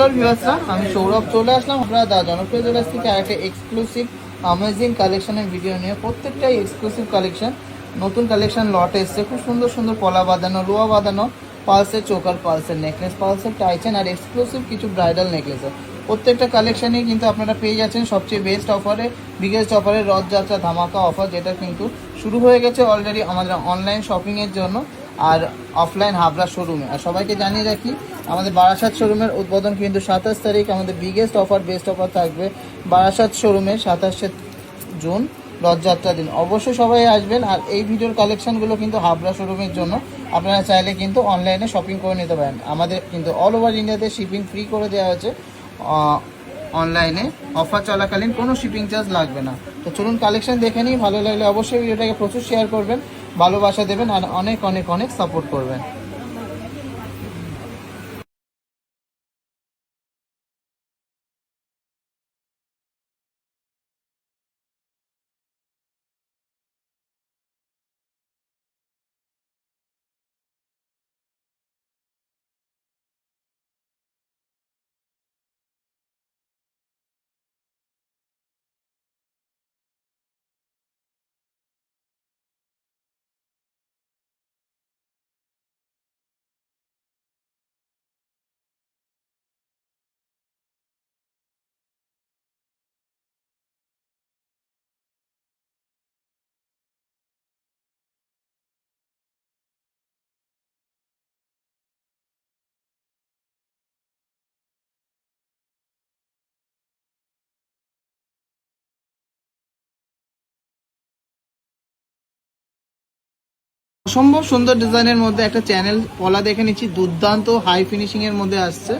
নমস্কার ভিউয়ার্সরা আমি সৌরভ চলে আসলাম। আপনারা দা জনপ্রিয় জেলার থেকে আরেকটা এক্সক্লুসিভ অ্যামেজিং কালেকশনের ভিডিও নিয়ে। প্রত্যেকটাই এক্সক্লুসিভ কালেকশন নতুন কালেকশন লট এসছে। খুব সুন্দর সুন্দর পলা বাঁধানো লোয়া বাঁধানো পালসের চোকার পালসের নেকলেস পালসের টাইচেন আর এক্সক্লুসিভ কিছু ব্রাইডাল নেকলেসের প্রত্যেকটা কালেকশনই কিন্তু আপনারা পেয়ে যাচ্ছেন সবচেয়ে বেস্ট অফারে বিগেস্ট অফারে রথযাত্রা ধামাকা অফার যেটা কিন্তু শুরু হয়ে গেছে অলরেডি আমাদের অনলাইন শপিংয়ের জন্য। আর অফলাইন হাবড়া শোরুমে আর সবাইকে জানিয়ে রাখি, আমাদের বারাসাত শোরুমের উদ্বোধন কিন্তু সাতাশ তারিখ, আমাদের বিগেস্ট অফার বেস্ট অফার থাকবে বারাসাত শোরুমে সাতাশে জুন রথযাত্রা দিন। অবশ্যই সবাই আসবেন আর এই ভিডিওর কালেকশানগুলো কিন্তু হাবড়া শোরুমের জন্য। আপনারা চাইলে কিন্তু অনলাইনে শপিং করে নিতে পারেন। আমাদের কিন্তু অল ওভার ইন্ডিয়াতে শিপিং ফ্রি করে দেওয়া হয়েছে। অনলাইনে অফার চলাকালীন কোনো শিপিং চার্জ লাগবে না। তো চলুন কালেকশন দেখে নিই। ভালো লাগলে অবশ্যই ভিডিওটাকে প্রচুর শেয়ার করবেন। ভালোবাসা দেবেন আর অনেক অনেক অনেক সাপোর্ট করবেন। অসম্ভব সুন্দর ডিজাইনের মধ্যে একটা চ্যানেল পলা দেখে নিচ্ছি। দুর্দান্ত হাই ফিনিশিং এর মধ্যে আসছে।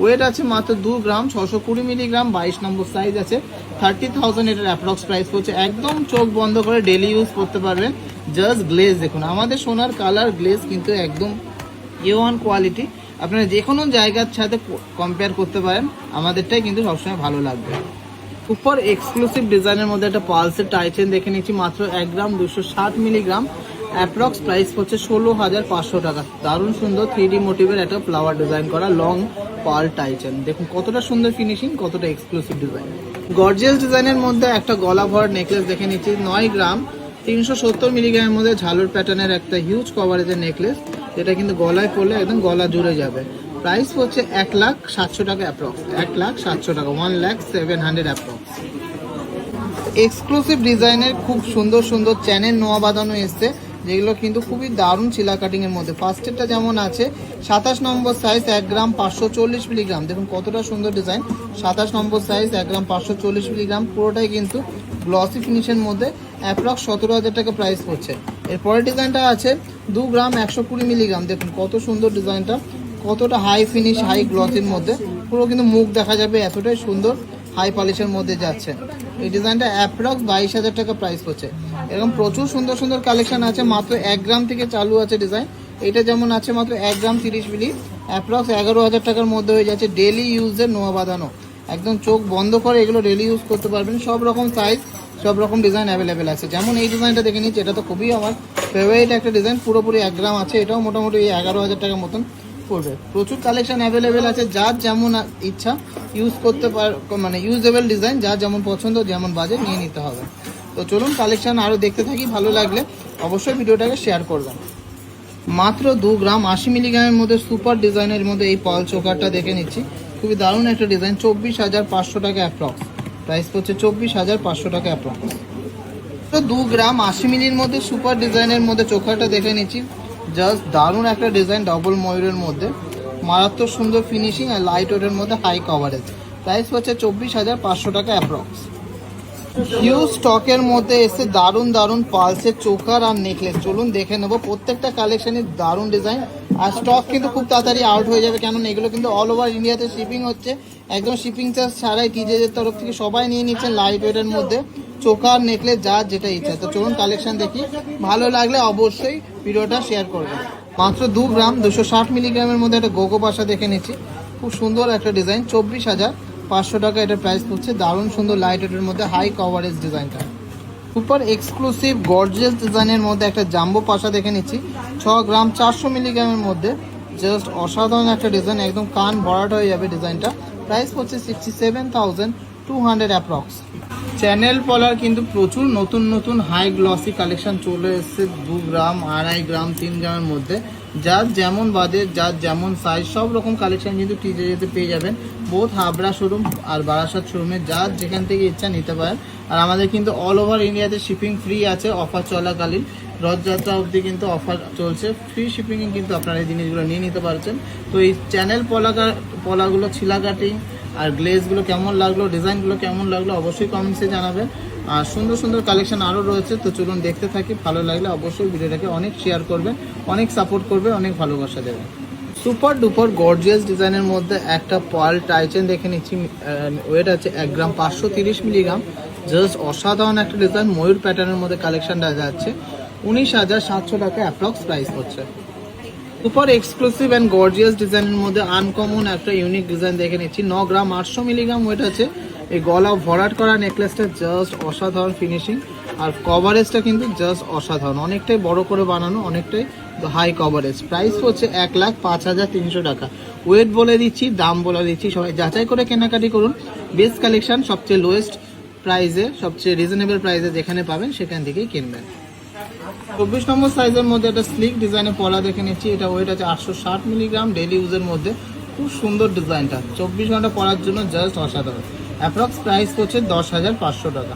ওয়েট আছে মাত্র দু গ্রাম, ছশো কুড়ি মিলিগ্রাম বাইশ নম্বর সাইজ আছে। থার্টি থাউজেন্ড এটার অ্যাপ্রক্স প্রাইস পড়ছে। একদম চোখ বন্ধ করে ডেলি ইউজ করতে পারবেন। জাস্ট গ্লেজ দেখুন। আমাদের সোনার কালার গ্লেজ কিন্তু একদম এ ওয়ান কোয়ালিটি আপনারা যে কোনো জায়গার সাথে কম্পেয়ার করতে পারেন। আমাদেরটাই কিন্তু সবসময় ভালো লাগবে। উপর এক্সক্লুসিভ ডিজাইনের মধ্যে একটা পালসের টাইটেন দেখে নিচ্ছি। মাত্র এক গ্রাম, দুশো ষাট মিলিগ্রাম অ্যাপ্রক্স প্রাইস হচ্ছে ষোলো হাজার পাঁচশো টাকা। দারুণ সুন্দর থ্রি ডি মোটিভের একটা ফ্লাওয়ার ডিজাইন করা লং পাল টাইচেন দেখুন কতটা সুন্দর ফিনিশিং কতটা এক্সক্লুসিভ ডিজাইন গর্জিয়াস ডিজাইনের মধ্যে একটা গলা ভর নেকলেস দেখে নিচ্ছি, নয় গ্রাম, তিনশো সত্তর মিলিগ্রামের মধ্যে ঝালুর প্যাটার্নের একটা হিউজ কভারেজের নেকলেস যেটা কিন্তু গলায় পড়লে একদম গলা জুড়ে যাবে। প্রাইস হচ্ছে এক লাখ সাতশো টাকা অ্যাপ্রক্স এক লাখ সাতশো টাকা one lakh seven hundred approx exclusive ডিজাইনের খুব সুন্দর সুন্দর চ্যানেল নোয়া বাঁধানো এসছে। যেগুলো কিন্তু খুবই দারুণ চিলা কাটিং এর মধ্যে। ফার্স্টেরটা যেমন আছে, সাতাশ নম্বর সাইজ এক গ্রাম পাঁচশো চল্লিশ মিলিগ্রাম দেখুন কতটা সুন্দর ডিজাইন সাতাশ নম্বর সাইজ এক গ্রাম পাঁচশো চল্লিশ মিলিগ্রাম পুরোটাই কিন্তু গ্লসি ফিনিশের মধ্যে। অ্যাপ্রক্স সতেরো হাজার টাকা প্রাইস পড়ছে। এরপরের ডিজাইনটা আছে দু গ্রাম একশো কুড়ি মিলিগ্রাম দেখুন কত সুন্দর ডিজাইনটা কতটা হাই ফিনিশ হাই গ্লসির মধ্যে। পুরো কিন্তু মুখ দেখা যাবে এতটাই সুন্দর। হাই পলিশের মধ্যে যাচ্ছে। এই ডিজাইনটা অ্যাপ্রক্স বাইশ হাজার টাকা প্রাইস পড়ছে। এরকম প্রচুর সুন্দর সুন্দর কালেকশন আছে, মাত্র এক গ্রাম থেকে চালু আছে ডিজাইন এটা যেমন আছে মাত্র এক গ্রাম তিরিশ মিলি অ্যাপ্রক্স এগারো হাজার টাকার মধ্যে হয়ে যাচ্ছে ডেলি ইউজের নোয়া বাঁধানো। একদম চোখ বন্ধ করে এগুলো ডেলি ইউজ করতে পারবেন, সব রকম সাইজ সব রকম ডিজাইন অ্যাভেলেবেল আছে। যেমন এই ডিজাইনটা দেখে নিচ্ছি, এটা তো খুবই আমার ফেভারিট একটা ডিজাইন পুরোপুরি এক গ্রাম আছে, এটাও মোটামুটি এই এগারো হাজার টাকার মতন পড়বে। প্রচুর কালেকশন অ্যাভেলেবেল আছে, যার যেমন ইচ্ছা ইউজ করতে পার মানে ইউজেবল ডিজাইন যার যেমন পছন্দ, যেমন বাজেট নিয়ে নিতে হবে। তো চলুন কালেকশান আরও দেখতে থাকি, ভালো লাগলে অবশ্যই ভিডিওটাকে শেয়ার করবেন। মাত্র দু গ্রাম আশি মিলিগ্রামের মধ্যে সুপার ডিজাইনের মধ্যে এই পল চোকারটা দেখে নিচ্ছি। খুবই দারুণ একটা ডিজাইন চব্বিশ হাজার পাঁচশো টাকা অ্যাপ্রক্স প্রাইস পড়ছে চব্বিশ হাজার পাঁচশো টাকা অ্যাপ্রক্স তো দু গ্রাম আশি মিলির মধ্যে সুপার ডিজাইনের মধ্যে চোখাটা দেখে নিচ্ছি। জাস্ট দারুণ একটা ডিজাইন ডবল ময়ূরের মধ্যে। মারাত্মক সুন্দর ফিনিশিং আর লাইট ওয়েটের মধ্যে হাই কভারেজ প্রাইস হচ্ছে চব্বিশ হাজার পাঁচশো টাকা অ্যাপ্রক্স হিউজ স্টকের মধ্যে এসে দারুণ দারুণ পালসের চোকার আর নেকলেস চলুন দেখে নেব, প্রত্যেকটা কালেকশনই দারুণ ডিজাইন আর স্টক কিন্তু খুব তাড়াতাড়ি আউট হয়ে যাবে, কেননা এগুলো কিন্তু অল ওভার ইন্ডিয়াতে শিপিং হচ্ছে। একদম শিপিং চার্জ ছাড়াই টিজেদের তরফ থেকে সবাই নিয়ে নিচ্ছেন লাইট ওয়েটের মধ্যে। চোকার নেকলেস যার যেটা ইচ্ছা। তো চলুন কালেকশন দেখি। ভালো লাগলে অবশ্যই ভিডিওটা শেয়ার করবেন। মাত্র দু গ্রাম, দুশো ষাট মিলিগ্রামের মধ্যে একটা গোগো পাশা দেখে নিচ্ছি। খুব সুন্দর একটা ডিজাইন চব্বিশ হাজার। পাঁচশো টাকা এটা প্রাইস পড়ছে। দারুণ সুন্দর লাইট ওয়েটের মধ্যে হাই কভারেজ ডিজাইনটা সুপার এক্সক্লুসিভ গর্জিয়াস ডিজাইনের মধ্যে একটা জাম্বো পাশা দেখে নিচ্ছি। ছ গ্রাম চারশো মিলিগ্রামের মধ্যে। জাস্ট অসাধারণ একটা ডিজাইন একদম কান ভরাট হয়ে যাবে ডিজাইনটা প্রাইস পড়ছে sixty seven thousand two hundred approx channel পলার কিন্তু প্রচুর নতুন নতুন হাই গ্লসি কালেকশন চলে এসেছে। দু গ্রাম, আড়াই গ্রাম, তিন গ্রামের মধ্যে। যার যেমন বাজেট যার যেমন সাইজ সব রকম কালেকশন কিন্তু টিজে পেয়ে যাবেন। বোথ হাবড়া শোরুম আর বারাসাত শোরুমে যার যেখান থেকে ইচ্ছা নিতে পারেন। আর আমাদের কিন্তু অল ওভার ইন্ডিয়াতে শিপিং ফ্রি আছে অফার চলাকালীন। রথযাত্রা অবধি কিন্তু অফার চলছে। ফ্রি শিপিংয়ে কিন্তু আপনারা এই জিনিসগুলো নিয়ে নিতে পারছেন। তো এই চ্যানেল পলাকা, পলাগুলো ছিলা কাটিং আর গ্লেজগুলো কেমন লাগল ডিজাইনগুলো কেমন লাগল অবশ্যই কমেন্টসে জানাবেন। আর সুন্দর সুন্দর কালেকশন আরও রয়েছে, তো চলুন দেখতে থাকি। ভালো লাগলে অবশ্যই ভিডিওটাকে অনেক শেয়ার করবেন, অনেক সাপোর্ট করবে, অনেক ভালোবাসা দেবেন সুপার ডুপার গর্জিয়াস ডিজাইনের মধ্যে একটা পার্ল টাইচেন দেখে নিচ্ছি ওয়েট আছে এক গ্রাম পাঁচশো তিরিশ মিলিগ্রাম। জাস্ট অসাধারণ একটা ডিজাইন ময়ূর প্যাটার্নের মধ্যে কালেকশনটা যাচ্ছে। উনিশ হাজার সাতশো টাকা অ্যাপ্রক্স প্রাইস হচ্ছে। সুপার এক্সক্লুসিভ অ্যান্ড গর্জিয়াস ডিজাইনের মধ্যে আনকমন একটা ইউনিক ডিজাইন দেখে নিচ্ছি। ন গ্রাম আটশো মিলিগ্রাম ওয়েট আছে। এই গলা ভরাট করা নেকলেসটা জাস্ট অসাধারণ ফিনিশিং আর কভারেজটা কিন্তু জাস্ট অসাধারণ। অনেকটাই বড় করে বানানো, অনেকটাই হাই কভারেজ প্রাইস হচ্ছে এক লাখ পাঁচ হাজার তিনশো টাকা। ওয়েট বলে দিচ্ছি, দাম বলে দিচ্ছি, সবাই যাচাই করে কেনাকাটি করুন। বেস্ট কালেকশন সবচেয়ে লোয়েস্ট প্রাইসে সবচেয়ে রিজনেবল প্রাইসে যেখানে পাবেন, সেখান থেকেই কিনবেন। চব্বিশ নম্বর সাইজের মধ্যে একটা স্লিক ডিজাইনের পলা দেখে নিচ্ছি। এটা ওয়েট আছে আটশো ষাট মিলিগ্রাম ডেলি ইউজের মধ্যে। খুব সুন্দর ডিজাইনটা চব্বিশ ঘণ্টা পরার জন্য জাস্ট অসাধারণ। অ্যাপ্রক্স প্রাইস হচ্ছে দশ হাজার পাঁচশো টাকা।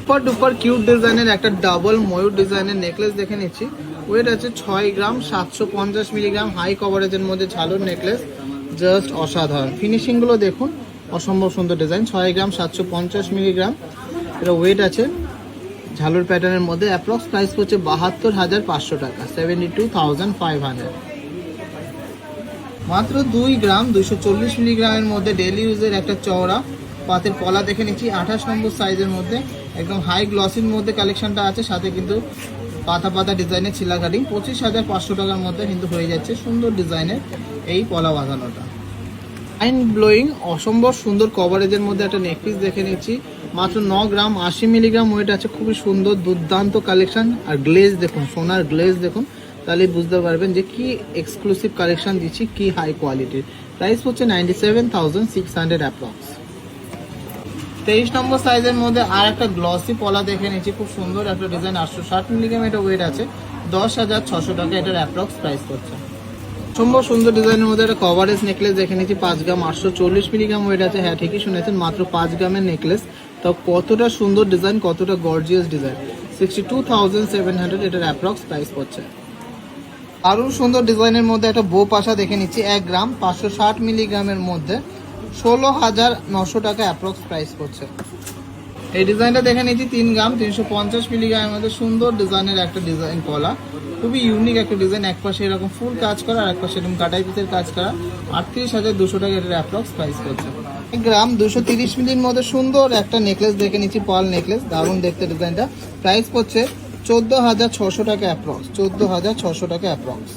সুপার ডুপার কিউট ডিজাইনের একটা ডাবল ময়ূর ডিজাইনের নেকলেস দেখে নিচ্ছি। ওয়েট আছে ছয় গ্রাম সাতশো পঞ্চাশ মিলিগ্রাম হাই কভারেজের মধ্যে ঝালুর নেকলেস, জাস্ট অসাধারণ। ফিনিশিংগুলো দেখুন, অসম্ভব সুন্দর ডিজাইন ছয় গ্রাম সাতশো পঞ্চাশ মিলিগ্রাম। এটা ওয়েট আছে ঝালুর প্যাটার্নের মধ্যে অ্যাপ্রক্স প্রাইস হচ্ছে বাহাত্তর হাজার পাঁচশো টাকা seventy two thousand five hundred মাত্র দুই গ্রাম দুইশো চল্লিশ মিলিগ্রামের মধ্যে ডেলি ইউজের একটা চওড়া, পাতের পলা দেখে নিচ্ছি, আঠাশ নম্বর সাইজের মধ্যে। একদম হাই গ্লসির মধ্যে কালেকশনটা আছে, সাথে কিন্তু পাতা পাতা ডিজাইনের ছিলা কাটিং পঁচিশ হাজার পাঁচশো টাকার মধ্যে কিন্তু হয়ে যাচ্ছে সুন্দর ডিজাইনের এই পলা বাঁধানোটা মাইন্ড ব্লোয়িং অসম্ভব সুন্দর কভারেজের মধ্যে একটা নেকপিস দেখে নিচ্ছি। মাত্র ন গ্রাম, আশি মিলিগ্রাম ওয়েট আছে, খুবই সুন্দর, দুর্দান্ত কালেকশন আর গ্লেজ দেখুন, সোনার গ্লেজ দেখুন, তাহলে বুঝতে পারবেন যে কি এক্সক্লুসিভ কালেকশন দিচ্ছি, কি হাই কোয়ালিটির প্রাইস হচ্ছে ninety seven thousand six hundred approx তেইশ নম্বর সাইজের মধ্যে আর একটা গ্লসি পলা দেখে নিচ্ছি। খুব সুন্দর একটা ডিজাইন আটশো ষাট মিলিগ্রাম এটা ওয়েট আছে। দশ হাজার ছশো টাকা এটার অ্যাপ্রক্স প্রাইস করছে অসম্ভব সুন্দর ডিজাইনের মধ্যে একটা কভারেজ নেকলেস দেখে নিচ্ছি। পাঁচ গ্রাম আটশো চল্লিশ মিলিগ্রাম ওয়েট আছে। হ্যাঁ ঠিকই শুনেছেন, মাত্র পাঁচ গ্রামের নেকলেস তাও কতটা সুন্দর ডিজাইন কতটা gorgeous design sixty two thousand seven hundred এটার অ্যাপ্রক্স প্রাইস পড়ছে। আরও সুন্দর ডিজাইনের মধ্যে একটা বো পাশা দেখে নিচ্ছি। এক গ্রাম পাঁচশো ষাট মিলিগ্রামের মধ্যে। ষোলো হাজার নশো টাকা অ্যাপ্রক্স প্রাইস পড়ছে এই ডিজাইনটা দেখে নিয়েছি তিন গ্রাম তিনশো পঞ্চাশ মিলিগ্রামের মধ্যে সুন্দর ডিজাইনের একটা ডিজাইন কলা। খুবই ইউনিক একটা ডিজাইন, এক পাশে এরকম ফুল কাজ করা আর এক পাশে এরকম কাটাই পিসের কাজ করা। আটত্রিশ হাজার দুশো টাকা এটার অ্যাপ্রক্স প্রাইস করছে। গ্রাম দুশো তিরিশ মিলির মধ্যে সুন্দর একটা নেকলেস দেখে নিচ্ছি পাল নেকলেস দারুণ দেখতে ডিজাইনটা। প্রাইস পড়ছে চোদ্দ হাজার ছশো টাকা অ্যাপ্রক্স, চোদ্দ হাজার ছশো টাকা অ্যাপ্রক্স।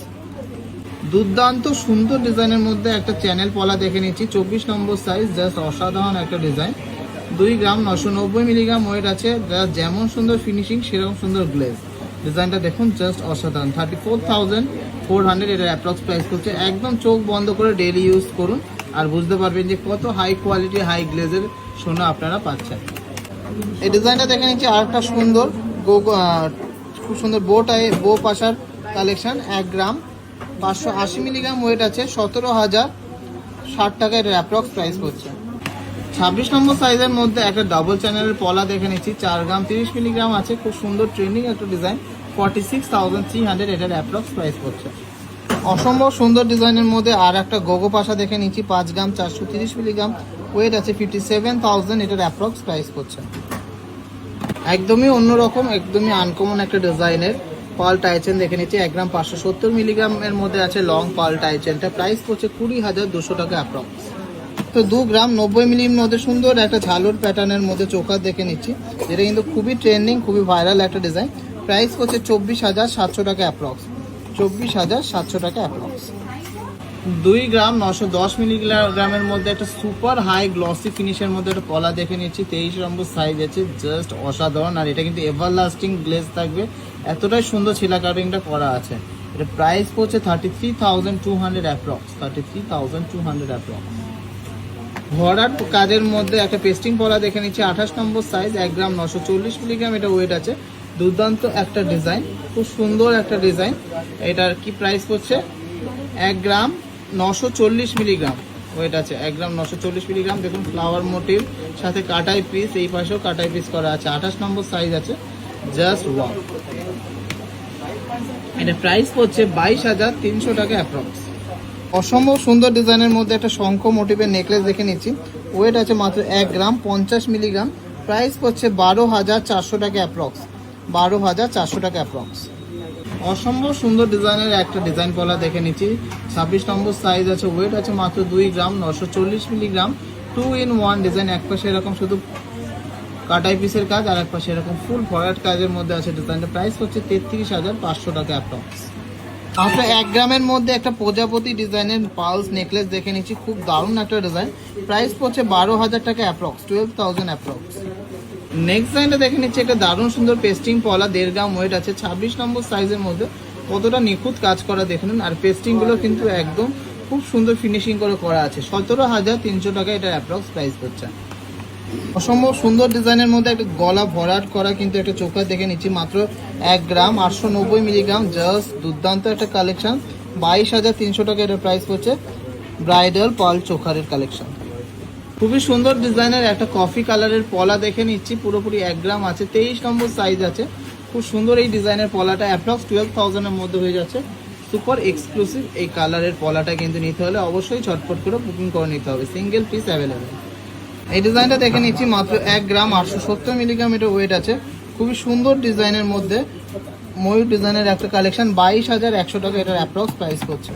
দুর্দান্ত সুন্দর ডিজাইনের মধ্যে একটা চ্যানেল পলা দেখে নিচ্ছি। চব্বিশ নম্বর সাইজ জাস্ট অসাধারণ একটা ডিজাইন। দুই গ্রাম নশো নব্বই মিলিগ্রাম ওয়েট আছে। যেমন সুন্দর ফিনিশিং সেরকম সুন্দর গ্লেজ ডিজাইনটা দেখুন জাস্ট অসাধারণ। Thirty four thousand four hundred এটার অ্যাপ্রক্স প্রাইস করছে। একদম চোখ বন্ধ করে ডেলি ইউজ করুন আর বুঝতে পারবেন যে কত হাই কোয়ালিটি হাই গ্লেজের সোনা আপনারা পাচ্ছেন। এই ডিজাইনটা দেখে নিচ্ছি আর একটা সুন্দর খুব সুন্দর বোটাই বো পাশার কালেকশন এক গ্রাম। পাঁচশো আশি মিলিগ্রাম ওয়েট আছে, সতেরো হাজার ষাট টাকা এটার অ্যাপ্রক্স প্রাইস করছে ছাব্বিশ নম্বর সাইজের মধ্যে একটা ডাবল চ্যানেলের পলা দেখে নিচ্ছি, চার গ্রাম তিরিশ মিলিগ্রাম আছে, খুব সুন্দর ট্রেন্ডিং একটা design forty six thousand three hundred এটার অ্যাপ্রক্স প্রাইস করছে অসম্ভব সুন্দর ডিজাইনের মধ্যে আর একটা গোগো পাশা দেখে নিচ্ছি, পাঁচ গ্রাম চারশো তিরিশ মিলিগ্রাম ওয়েট আছে ফিফটি সেভেন থাউজেন্ড এটার অ্যাপ্রক্স প্রাইস করছে একদমই অন্যরকম, একদমই আনকমন একটা ডিজাইনের পাল টাইচেন দেখে নিচ্ছি, এক গ্রাম পাঁচশো সত্তর মিলিগ্রামের মধ্যে আছে লং পাল টাইচেনটা প্রাইস পড়ছে কুড়ি হাজার দুশো টাকা অ্যাপ্রক্স তো দু গ্রাম নব্বই মিলির মধ্যে সুন্দর একটা ঝালুর প্যাটার্নের মধ্যে চোখা দেখে নিচ্ছি। যেটা কিন্তু খুবই ট্রেন্ডিং খুবই ভাইরাল একটা ডিজাইন প্রাইস হচ্ছে চব্বিশ হাজার সাতশো টাকা অ্যাপ্রক্স চব্বিশ হাজার সাতশো টাকা অ্যাপ্রক্স দুই গ্রাম নশো দশ মিলিগ্রামের মধ্যে একটা সুপার হাই গ্লসি ফিনিশের মধ্যে একটা পলা দেখে নিচ্ছি। তেইশ নম্বর সাইজ আছে জাস্ট অসাধারণ। আর এটা কিন্তু এভার লাস্টিং গ্লেজ থাকবে। এতটাই সুন্দর ছিলা কাটিংটা করা আছে। এটা প্রাইস পড়ছে thirty three thousand two hundred approx thirty three thousand two hundred approx ভরার কাজের মধ্যে একটা পেস্টিং পলা দেখে নিচ্ছি, আঠাশ নম্বর সাইজ এক গ্রাম নশো চল্লিশ মিলিগ্রাম এটা ওয়েট আছে। দুর্দান্ত একটা ডিজাইন খুব সুন্দর একটা ডিজাইন এটার কি প্রাইস পড়ছে? এক গ্রাম নশো চল্লিশ মিলিগ্রাম ওয়েট আছে। এক গ্রাম নশো চল্লিশ মিলিগ্রাম দেখুন ফ্লাওয়ার মোটিভ সাথে কাটাই পিস এই পাশেও কাটাই পিস করা আছে। আঠাশ নম্বর সাইজ আছে। জাস্ট ওয়ান এটা প্রাইস পড়ছে বাইশ হাজার তিনশো টাকা অ্যাপ্রক্স অসম্ভব সুন্দর ডিজাইনের মধ্যে একটা শঙ্খ মোটিভের নেকলেস দেখে নিচ্ছি। ওয়েট আছে মাত্র এক গ্রাম, পঞ্চাশ মিলিগ্রাম প্রাইস পড়ছে বারো হাজার চারশো টাকা অ্যাপ্রক্স বারো হাজার চারশো টাকা অ্যাপ্রক্স অসম্ভব সুন্দর ডিজাইনের একটা ডিজাইন পলা দেখে নিচ্ছি। ছাব্বিশ নম্বর সাইজ আছে ওয়েট আছে মাত্র দুই গ্রাম, নশো চল্লিশ milligram two in one design এক পাশে এরকম শুধু কাটাই পিসের কাজ, আর এক পাশে এরকম ফুল ভরাট কাজের মধ্যে আছে ডিজাইনটা প্রাইস হচ্ছে তেত্রিশ হাজার পাঁচশো টাকা অ্যাপ্রক্স আমরা এক গ্রামের মধ্যে একটা প্রজাপতি ডিজাইনের পালস নেকলেস দেখে নিচ্ছি। খুব দারুণ একটা ডিজাইন প্রাইস পড়ছে বারো হাজার টাকা approx twelve thousand approx next ডিজাইনটা দেখে নিচ্ছি, একটা দারুণ সুন্দর পেস্টিং পলা দেড় গ্রাম ওয়েট আছে। ছাব্বিশ নম্বর সাইজের মধ্যে কতটা নিখুঁত কাজ করা দেখে নিন। আর পেস্টিংগুলো কিন্তু একদম খুব সুন্দর ফিনিশিং করে করা আছে। সতেরো হাজার তিনশো টাকা এটা অ্যাপ্রক্স প্রাইস পড়ছে অসম্ভব সুন্দর ডিজাইনের মধ্যে একটা গলা ভরাট করা কিন্তু একটা চোখা দেখে নিচ্ছি, মাত্র এক গ্রাম, আটশো নব্বই মিলিগ্রাম, জাস্ট দুর্দান্ত একটা কালেকশন। বাইশ হাজার তিনশো টাকা এটার প্রাইস পড়ছে, ব্রাইডাল পাল চোখারের কালেকশন। খুবই সুন্দর ডিজাইনের একটা কফি কালারের পলা দেখে নিচ্ছি, পুরোপুরি এক গ্রাম আছে, তেইশ নম্বর সাইজ আছে। খুব সুন্দর এই ডিজাইনের পলাটা অ্যাপ্রক্স টুয়েলভ থাউজেন্ডের মধ্যে হয়ে যাচ্ছে। সুপার এক্সক্লুসিভ এই কালারের পলাটা কিন্তু নিতে হলে অবশ্যই ছটফট করে বুকিং করে নিতে হবে সিঙ্গেল পিস অ্যাভেলেবেল এই ডিজাইনটা দেখে নিচ্ছি মাত্র এক গ্রাম আটশো সত্তর মিলিগ্রাম এটা ওয়েট আছে। খুবই সুন্দর ডিজাইনের মধ্যে ময়ূর ডিজাইনের একটা কালেকশন বাইশ হাজার একশো টাকা এটার অ্যাপ্রক্স প্রাইস করছে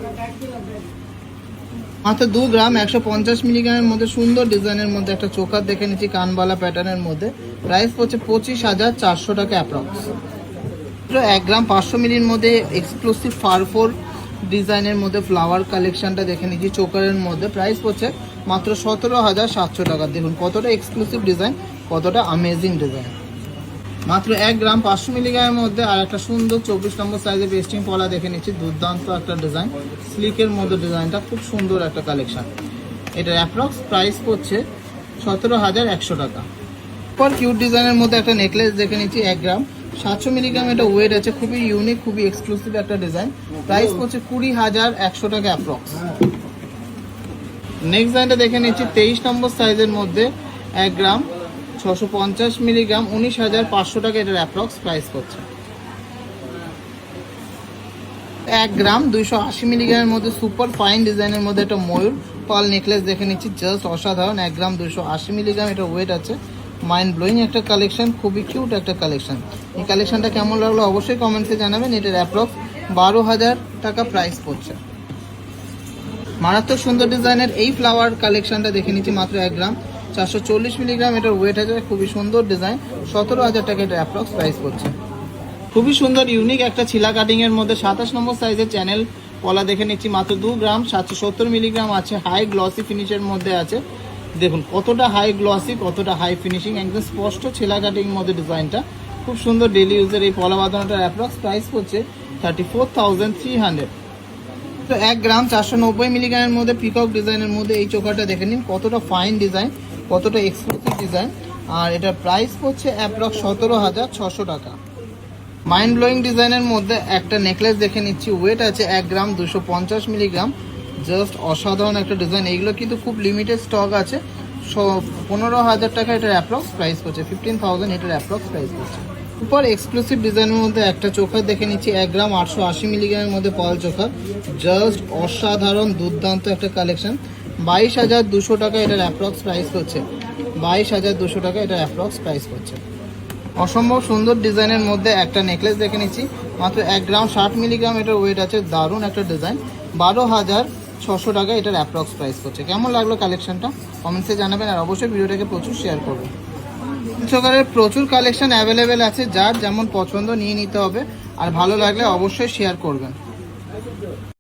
মাত্র দু গ্রাম একশো পঞ্চাশ মিলিগ্রামের মধ্যে সুন্দর ডিজাইনের মধ্যে একটা চোকার দেখে নিচ্ছি, কানবালা প্যাটার্নের মধ্যে। প্রাইস পড়ছে পঁচিশ হাজার চারশো টাকা অ্যাপ্রক্স এক গ্রাম পাঁচশো মিলির মধ্যে এক্সক্লুসিভ ফারফোর ডিজাইনের মধ্যে ফ্লাওয়ার কালেকশনটা দেখে নিচ্ছি, চোকারের মধ্যে। প্রাইস পড়ছে মাত্র সতেরো হাজার সাতশো টাকা। দেখুন, কতটা এক্সক্লুসিভ ডিজাইন কতটা আমেজিং ডিজাইন মাত্র এক গ্রাম পাঁচশো মিলিগ্রামের মধ্যে আর একটা সুন্দর চব্বিশ নম্বর সাইজের পেস্টিং পলা দেখে নিচ্ছি। দুর্দান্ত একটা ডিজাইন স্লিকের মধ্যে ডিজাইনটা খুব সুন্দর একটা কালেকশন এটার অ্যাপ্রক্স প্রাইস পড়ছে সতেরো হাজার একশো টাকা। পর কিউট ডিজাইনের মধ্যে একটা নেকলেস দেখে নিচ্ছি, এক গ্রাম। সাতশো মিলিগ্রাম এটা ওয়েট আছে, খুবই ইউনিক খুবই এক্সক্লুসিভ একটা ডিজাইন প্রাইস পড়ছে কুড়ি হাজার একশো টাকা অ্যাপ্রক্স নেক্সট দেখে নিচ্ছি, তেইশ নম্বর সাইজের মধ্যে এক গ্রাম ছশো পঞ্চাশ মিলিগ্রাম উনিশ হাজার পাঁচশো টাকা এটার অ্যাপ্রক্স প্রাইস করছে এক গ্রাম দুইশো আশি মিলিগ্রামের মধ্যে সুপার ফাইন ডিজাইনের মধ্যে একটা ময়ূর পাল নেকলেস দেখে নিচ্ছি জাস্ট অসাধারণ। এক গ্রাম দুইশো আশি মিলিগ্রাম এটা ওয়েট আছে। মাইন্ড ব্লোয়িং একটা কালেকশন খুবই কিউট একটা কালেকশন এই কালেকশনটা কেমন লাগল অবশ্যই কমেন্টসে জানাবেন। এটার অ্যাপ্রক্স বারো হাজার টাকা প্রাইস পড়ছে। মারাত্মক সুন্দর ডিজাইনের এই ফ্লাওয়ার কালেকশনটা দেখে নিচ্ছি মাত্র এক গ্রাম। চারশো চল্লিশ মিলিগ্রাম এটার ওয়েট আছে, খুবই সুন্দর ডিজাইন সতেরো হাজার টাকা এটা অ্যাপ্রক্স প্রাইস পড়ছে। খুবই সুন্দর ইউনিক একটা ছিলা কাটিং এর মধ্যে সাতাশ নম্বর সাইজের চ্যানেল পলা দেখে নিচ্ছি মাত্র দু গ্রাম। সাতশো সত্তর মিলিগ্রাম আছে হাই গ্লসি ফিনিশের মধ্যে আছে। দেখুন, কতটা হাই গ্লসি কতটা হাই ফিনিশিং একদম স্পষ্ট ছিলা কাটিং মধ্যে ডিজাইনটা খুব সুন্দর ডেলি ইউজের এই পলা বাঁধানোটার অ্যাপ্রক্স প্রাইস পড়ছে thirty four thousand three hundred তো এক গ্রাম চারশো নব্বই মিলিগ্রামের মধ্যে পিকক ডিজাইনের মধ্যে এই চোখাটা দেখে নিন। কতটা ফাইন ডিজাইন কতটা এক্সক্লুসিভ ডিজাইন আর এটার প্রাইস পড়ছে অ্যাপ্রক্স সতেরো হাজার ছশো টাকা। মাইন্ড ব্লোয়িং ডিজাইনের মধ্যে একটা নেকলেস দেখে নিচ্ছি। ওয়েট আছে এক গ্রাম দুশো পঞ্চাশ মিলিগ্রাম। জাস্ট অসাধারণ একটা ডিজাইন এইগুলো কিন্তু খুব লিমিটেড স্টক আছে। পনেরো হাজার টাকা এটার অ্যাপ্রক্স প্রাইস করছে ফিফটিন থাউজেন্ড এটার অ্যাপ্রক্স প্রাইস করছে উপর এক্সক্লুসিভ ডিজাইনের মধ্যে একটা চোখা দেখে নিচ্ছি, এক গ্রাম আটশো আশি মিলিগ্রামের মধ্যে পাল চোখা। জাস্ট অসাধারণ, দুর্দান্ত একটা কালেকশন বাইশ হাজার দুশো টাকা এটার অ্যাপ্রক্স প্রাইস করছে বাইশ হাজার দুশো টাকা এটার অ্যাপ্রক্স প্রাইস করছে অসম্ভব সুন্দর ডিজাইনের মধ্যে একটা নেকলেস দেখে নিচ্ছি। মাত্র এক গ্রাম ষাট মিলিগ্রাম এটার ওয়েট আছে, দারুণ একটা ডিজাইন বারো হাজার ছশো টাকা এটার অ্যাপ্রক্স প্রাইস করছে কেমন লাগল কালেকশনটা কমেন্টসে জানাবেন আর অবশ্যই ভিডিওটাকে প্রচুর শেয়ার করবেন। চোকারের প্রচুর কালেকশন অ্যাভেলেবেল আছে, যার যেমন পছন্দ নিয়ে নিতে হবে। আর ভালো লাগলে অবশ্যই শেয়ার করবেন।